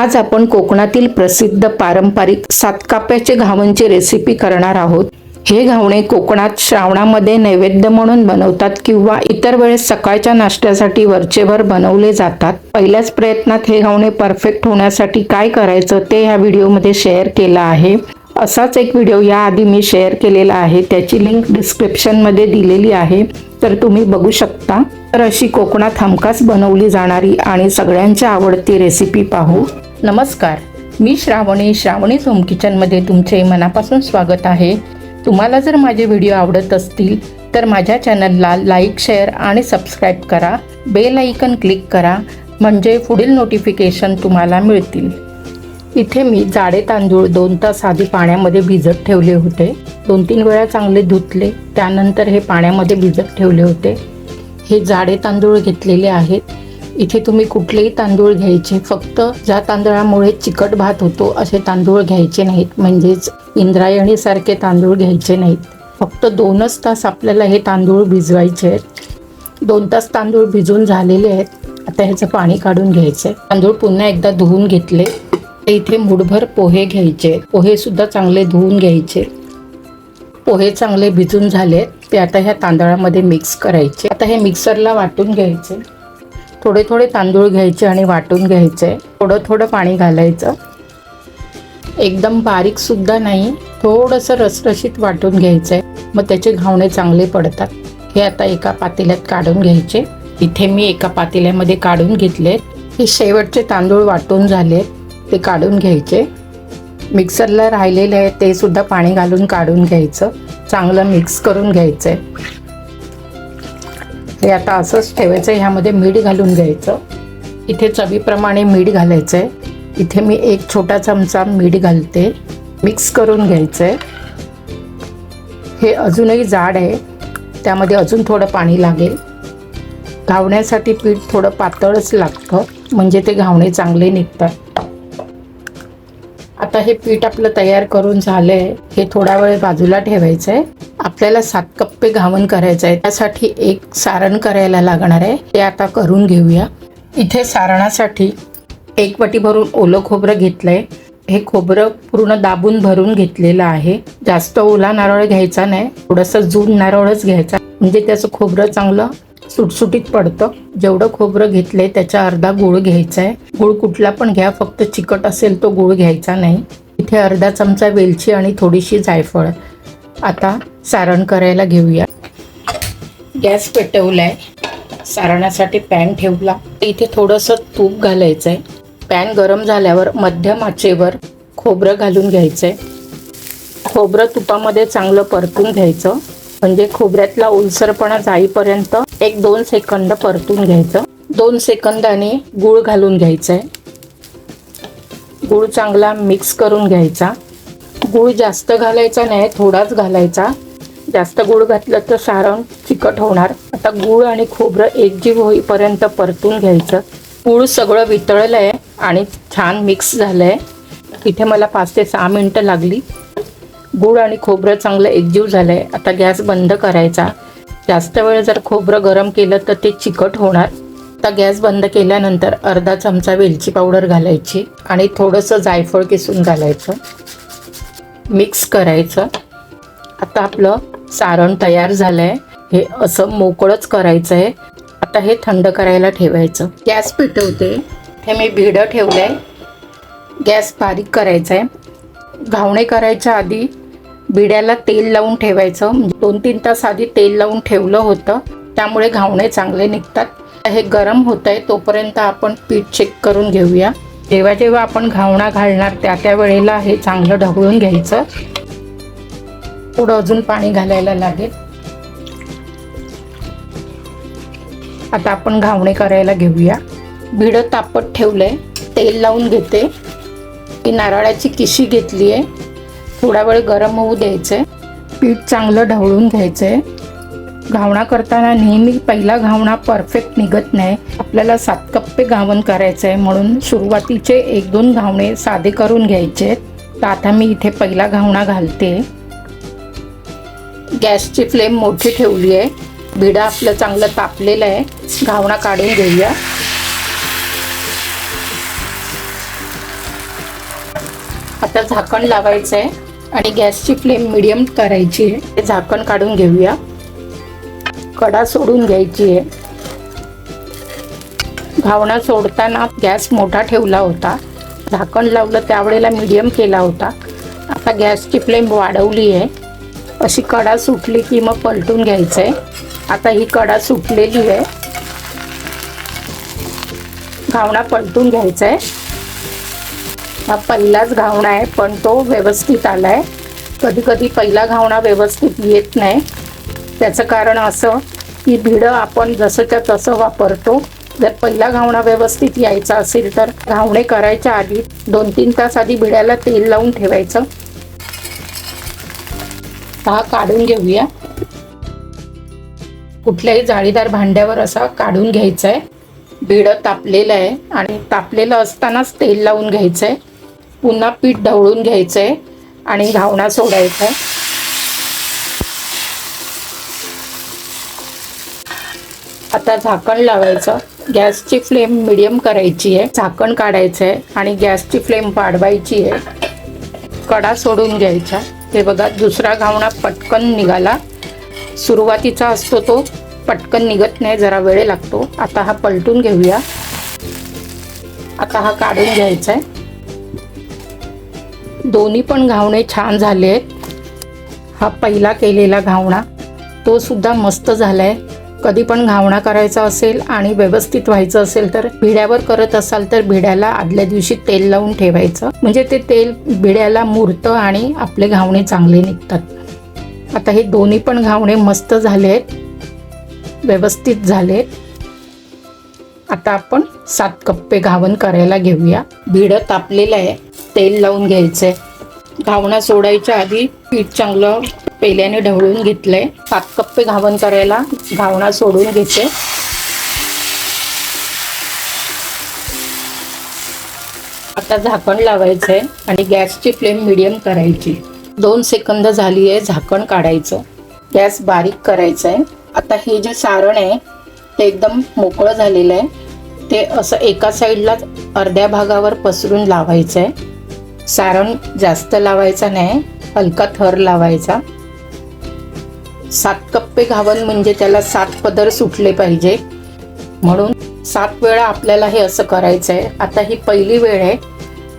आज आपण कोकणातील प्रसिद्ध पारंपरिक सातकाप्याचे घावणची रेसिपी करणार आहोत. हे घावणे कोकणात श्रावणामध्ये नैवेद्य म्हणून बनवतात किंवा इतर वेळेस सकाळच्या नाश्त्यासाठी वरचेवर बनवले जातात. पहिल्याच प्रयत्नात हे घावणे परफेक्ट होण्यासाठी काय करायचं ते ह्या व्हिडिओमध्ये शेअर केलं आहे. असाच एक व्हिडिओ याआधी मी शेअर केलेला आहे. त्याची लिंक डिस्क्रिप्शनमध्ये दिलेली आहे. तर तुम्ही बघू शकता. तर अशी कोकणात हमखास बनवली जाणारी आणि सगळ्यांच्या आवडती रेसिपी पाहू. नमस्कार. मी श्रावणी श्रावणी होम किचनमध्ये तुमचे मनापासून स्वागत आहे. तुम्हाला जर माझे व्हिडिओ आवडत असतील तर माझ्या चॅनलला लाईक शेअर आणि सबस्क्राईब करा. बेल आयकन क्लिक करा म्हणजे पुढील नोटिफिकेशन तुम्हाला मिळतील. इथे मी जाडे तांदूळ दोन तास आधी पाण्यामध्ये भिजत ठेवले होते. दोन तीन वेळा चांगले धुतले त्यानंतर हे पाण्यामध्ये भिजत ठेवले होते. हे जाडे तांदूळ घेतलेले आहेत. इथे तुम्ही कुठलेही तांदूळ घ्यायचे फक्त ज्या तांदळामुळे चिकट भात होतो असे तांदूळ घ्यायचे नाहीत. म्हणजेच इंद्रायणीसारखे तांदूळ घ्यायचे नाहीत. फक्त दोनच तास आपल्याला हे तांदूळ भिजवायचे आहेत. दोन तास तांदूळ भिजून झालेले आहेत. आता ह्याचं पाणी काढून घ्यायचं आहे. तांदूळ पुन्हा एकदा धुवून घेतले. ते इथे मुठभर पोहे घ्यायचे पोहे सुद्धा चांगले धुवून घ्यायचे. पोहे चांगले भिजून झाले ते आता ह्या तांदळामध्ये मिक्स करायचे आता हे मिक्सरला वाटून घ्यायचे. थोडे थोडे तांदूळ घ्यायचे आणि वाटून घ्यायचे. थोडं थोडं पाणी घालायचं. एकदम बारीक सुद्धा नाही थोडंसं रसरशीत वाटून घ्यायचं आहे मग त्याचे घावणे चांगले पडतात. हे आता एका पातेल्यात काढून घ्यायचे. इथे मी एका पातेल्यामध्ये काढून घेतले. हे शेवटचे तांदूळ वाटून झाले. ते काढून घ्यायचे. मिक्सरला राहिलेले आहे ते सुद्धा पाणी घालून काढून घ्यायचं. चांगलं मिक्स करून घ्यायचं आहे हे आता असंच ठेवायचं ह्यामध्ये मीठ घालून घ्यायचं. इथे चवीप्रमाणे मीठ घालायचं आहे इथे मी एक छोटा चमचा मीठ घालते. मिक्स करून घ्यायचं आहे हे अजूनही जाड आहे. त्यामध्ये अजून थोडं पाणी लागेल. घावण्यासाठी पीठ थोडं पातळच लागतं. म्हणजे ते घावणे चांगले निघतात. आता हे पीठ आपलं तयार करून झालंय. हे थोडा वेळ बाजूला ठेवायचं आहे आपल्याला सात कप्पे घावन करायचं आहे त्यासाठी एक सारण करायला लागणार आहे. ते आता करून घेऊया. इथे सारणासाठी एक वाटी भरून ओलं खोबरं घेतलंय. हे खोबरं पूर्ण दाबून भरून घेतलेलं आहे. जास्त ओला नारळ घ्यायचा नाही. थोडंसं जून नारळच घ्यायचा. म्हणजे त्याचं खोबरं चांगलं सुटसुटीत पडतं. जेवढं खोबरं घेतलंय त्याचा अर्धा गूळ घ्यायचा आहे गूळ कुठला पण घ्या फक्त चिकट असेल तो गूळ घ्यायचा नाही. इथे अर्धा चमचा वेलची आणि थोडीशी जायफळ. आता सारण करायला घेऊया. गॅस पेटवलाय. सारणासाठी पॅन ठेवला. इथे थोडंसं तूप घालायचं आहे पॅन गरम झाल्यावर मध्यम आचेवर खोबरं घालून घ्यायचं आहे खोबरं तुपामध्ये चांगलं परतून घ्यायचं. म्हणजे खोबऱ्यातला ओलसरपणा जाईपर्यंत एक दोन सेकंद परतून घ्यायचं. दोन सेकंदाने गूळ घालून घ्यायचं आहे गूळ चांगला मिक्स करून घ्यायचा. गूळ जास्त घालायचा नाही थोडाच घालायचा. जास्त गूळ घातलं तर सारण चिकट होणार. आता गूळ आणि खोबरं एकजीव होईपर्यंत परतून घ्यायचं. गूळ सगळं वितळलं आहे आणि छान मिक्स झालं आहे इथे मला पाच ते सहा मिनटं लागली. गूळ आणि खोबरं चांगलं एकजीव झालं आहे आता गॅस बंद करायचा. जास्त वेळ जर खोबरं गरम केलं तर ते चिकट होणार. आता गॅस बंद केल्यानंतर अर्धा चमचा वेलची पावडर घालायची आणि थोडंसं जायफळ किसून घालायचं. मिक्स करायचं. आता आपलं सारण तयार झालं आहे हे असं मोकळंच करायचं आहे आता हे थंड करायला ठेवायचं. गॅस पेटवते. हे मी भिडं ठेवलं आहे गॅस बारीक करायचा आहे घावणे करायच्या आधी बिड्याला तेल लावून ठेवायचं. म्हणजे दोन तीन तास आधी तेल लावून ठेवलं होतं. त्यामुळे घावणे चांगले निघतात. हे गरम होत आहे तोपर्यंत आपण पीठ चेक करून घेऊया. जेव्हा जेव्हा आपण घावणा घालणार त्या त्या वेळेला हे चांगलं ढवळून घ्यायचं. पुढं अजून पाणी घालायला लागेल. आता आपण घावणे करायला घेऊया. भिडं तापत ठेवलंय. तेल लावून घेते. की नारळाची किशी घेतली आहे थोडा वेळ गरम होऊ द्यायचंय पीठ चांगलं ढवळून घ्यायचंय घावणा करताना नेहमी पहिला घावणा परफेक्ट निघत नाही. आपल्याला सात कप्पे घावण करायचं आहे म्हणून सुरुवातीचे एक दोन घावणे साधे करून घ्यायचे. तर आता मी इथे पहिला घावणा घालते. गॅसची फ्लेम मोठी ठेवली आहे. भिडा आपलं चांगलं तापलेलं आहे. घावणा काढून घेऊया. आता झाकण लावायचं आहे आणि गॅसची फ्लेम मिडियम करायची आहे. ते झाकण काढून घेऊया. कडा सोडून घ्यायची आहे. घावणा सोडताना गॅस मोठा ठेवला होता. झाकण लावलं त्यावेळेला मिडियम केला होता. आता गॅसची फ्लेम वाढवली आहे. अशी कडा सुटली की मग पलटून घ्यायचं आहे आता ही कडा सुटलेली आहे. घावणा पलटून घ्यायचा आहे हा पहिलाच घावणा आहे पण तो व्यवस्थित आला आहे कधी कधी पहिला घावणा व्यवस्थित येत नाही. त्याचं कारण असं की भिडं आपण जसंच्या तसं वापरतो. जर पहिला घावणा व्यवस्थित यायचा असेल तर घावणे करायच्या आधी दोन तीन तास आधी भिड्याला तेल लावून ठेवायचं. हा काढून घेऊया. कुठल्याही जाळीदार भांड्यावर असा काढून घ्यायचा आहे भिडं तापलेलं आहे आणि तापलेलं असतानाच तेल लावून घ्यायचं आहे पुन्हा पीठ ढवळून घ्यायचं आहे आणि घावणा सोडायचा. आता झाकण लावायचं. गॅसची फ्लेम मिडियम करायची आहे. झाकण काढायचं आहे आणि गॅसची फ्लेम वाढवायची आहे. कडा सोडून घ्यायचा. हे बघा दुसरा घावणा पटकन निघाला. सुरुवातीचा असतो तो पटकन निघत नाही जरा वेळ लागतो. आता हा पलटून घेऊया. आता हा काढून घ्यायचा आहे दोन्ही पण घावणे छान झाले आहेत. हा पहिला केलेला घावणा. तो सुद्धा मस्त झाला आहे कधी पण घावणा करायचा असेल आणि व्यवस्थित व्हायचं असेल तर भिड्यावर करत असाल तर भिड्याला आदल्या दिवशी तेल लावून ठेवायचं. म्हणजे ते तेल भिड्याला मुरतं आणि आपले घावणे चांगले निघतात. आता हे दोन्ही पण घावणे मस्त झाले आहेत. व्यवस्थित झाले आता आपण सात कप्पे घावन करायला घेऊया. भिडं तापलेलं आहे. तेल लावून घ्यायचंय घावणा सोडायच्या आधी पीठ चांगलं पेल्याने ढवळून घेतलंय. सात कप्पे घावण करायला घावणा सोडून घेते. आता झाकण लावायचंय आणि गॅसची फ्लेम मिडियम करायची. दोन सेकंद झाली आहे झाकण काढायचं. गॅस बारीक करायचं आहे आता हे जे सारण आहे ते एकदम मोकळं झालेलं आहे. ते असं एका साईडला अर्ध्या भागावर पसरून लावायचं आहे सारण जास्त लावायचा नाही हलका थर लावायचा. सात कप्पे घावन म्हणजे त्याला सात पदर सुटले पाहिजे. म्हणून सात वेळा आपल्याला हे असं करायचं आहे आता ही पहिली वेळ आहे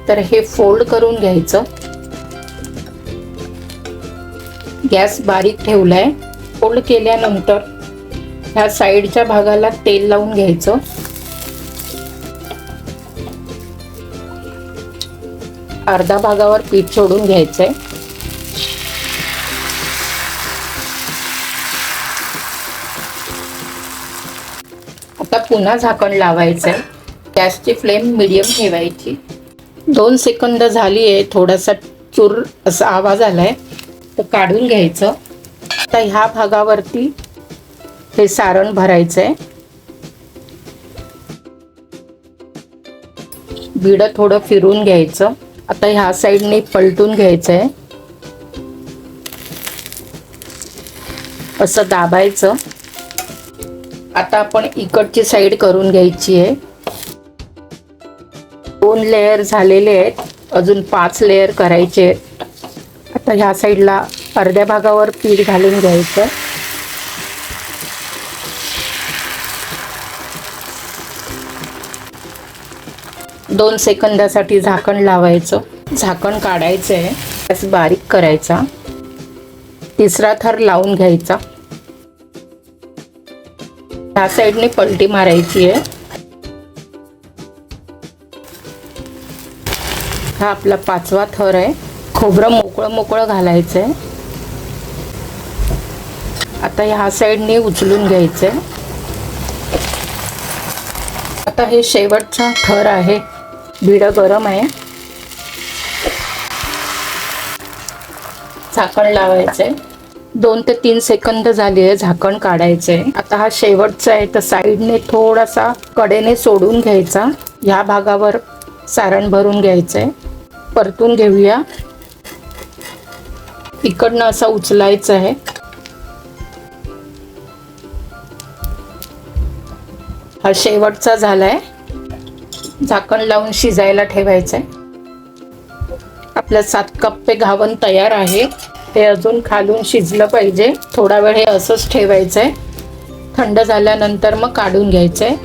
तर हे फोल्ड करून घ्यायचं. गॅस बारीक ठेवलाय. फोल्ड केल्यानंतर ह्या साईडच्या भागाला तेल लावून घ्यायचं. अर्धा भागावर पीठ सोडून घ्यायचंय. आता पुन्हा झाकण लावायचं आहे गॅसची फ्लेम मिडियम ठेवायची. दोन सेकंद झाली आहे थोडासा चूर असा आवाज आलाय तर काढून घ्यायचं. आता ह्या भागावरती हे सारण भरायचंय. बिडं थोडं फिरून घ्यायचं. आता ह्या साईडने पलटून घ्यायचं आहे असं दाबायचं. आता आपण इकडची साईड करून घ्यायची आहे. दोन लेअर झालेले आहेत. अजून पाच लेअर करायचे आहेत. आता ह्या साईडला अर्ध्या भागावर पीठ घालून घ्यायचं. दोन सेकंदासाठी झाकण लावायचं. झाकण काढायचं आहे गॅस बारीक करायचा. तिसरा थर लावून घ्यायचा. ह्या साईडने पलटी मारायची आहे. हा आपला पाचवा थर आहे. खोबरं मोकळं मोकळं घालायचं आहे आता ह्या साईडने उचलून घ्यायचं आहे आता हे शेवटचा थर आहे. भिडं गरम आहे. झाकण लावायचंय. दोन ते तीन सेकंद झाली आहे झाकण काढायचंय. आता हा शेवटचा आहे तर साईडने थोडासा कडेने सोडून घ्यायचा. ह्या भागावर सारण भरून घ्यायचंय. परतून घेऊया. इकडनं असा उचलायचं आहे. हा शेवटचा झालाय. झाकण लावून शिजायला ठेवायचंय. आपलं सात कप्पे घावन तयार आहे. हे अजून खालून शिजलं पाहिजे. थोडा वेळ हे असंच ठेवायचंय. थंड झाल्यानंतर मग काढून घ्यायचंय.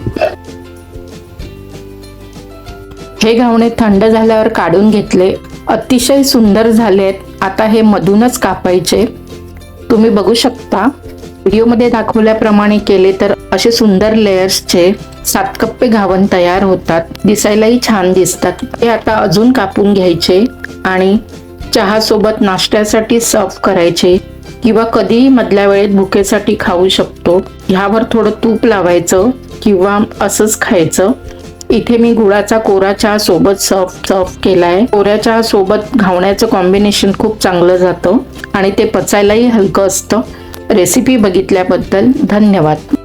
हे घावणे थंड झाल्यावर काढून घेतले. अतिशय सुंदर झालेत. आता हे मधूनच कापायचे. तुम्ही बघू शकता. व्हिडिओमध्ये दाखवल्याप्रमाणे केले तर असे सुंदर लेयर्सचे सात कप्पे घावन तयार होतात. दिसायलाही छान दिसतात. ते आता अजून कापून घ्यायचे आणि चहासोबत नाश्त्यासाठी सर्व करायचे किंवा कधीही मधल्या वेळेत भुकेसाठी खाऊ शकतो. ह्यावर थोडं तूप लावायचं किंवा असंच खायचं. इथे मी गुळाचा कोरा चहा सोबत सर्व सर्व केलाय. कोऱ्या चहा सोबत घावण्याचं कॉम्बिनेशन खूप चांगलं जातं आणि ते पचायलाही हलकं असतं. रेसिपी बघितल्याबद्दल धन्यवाद.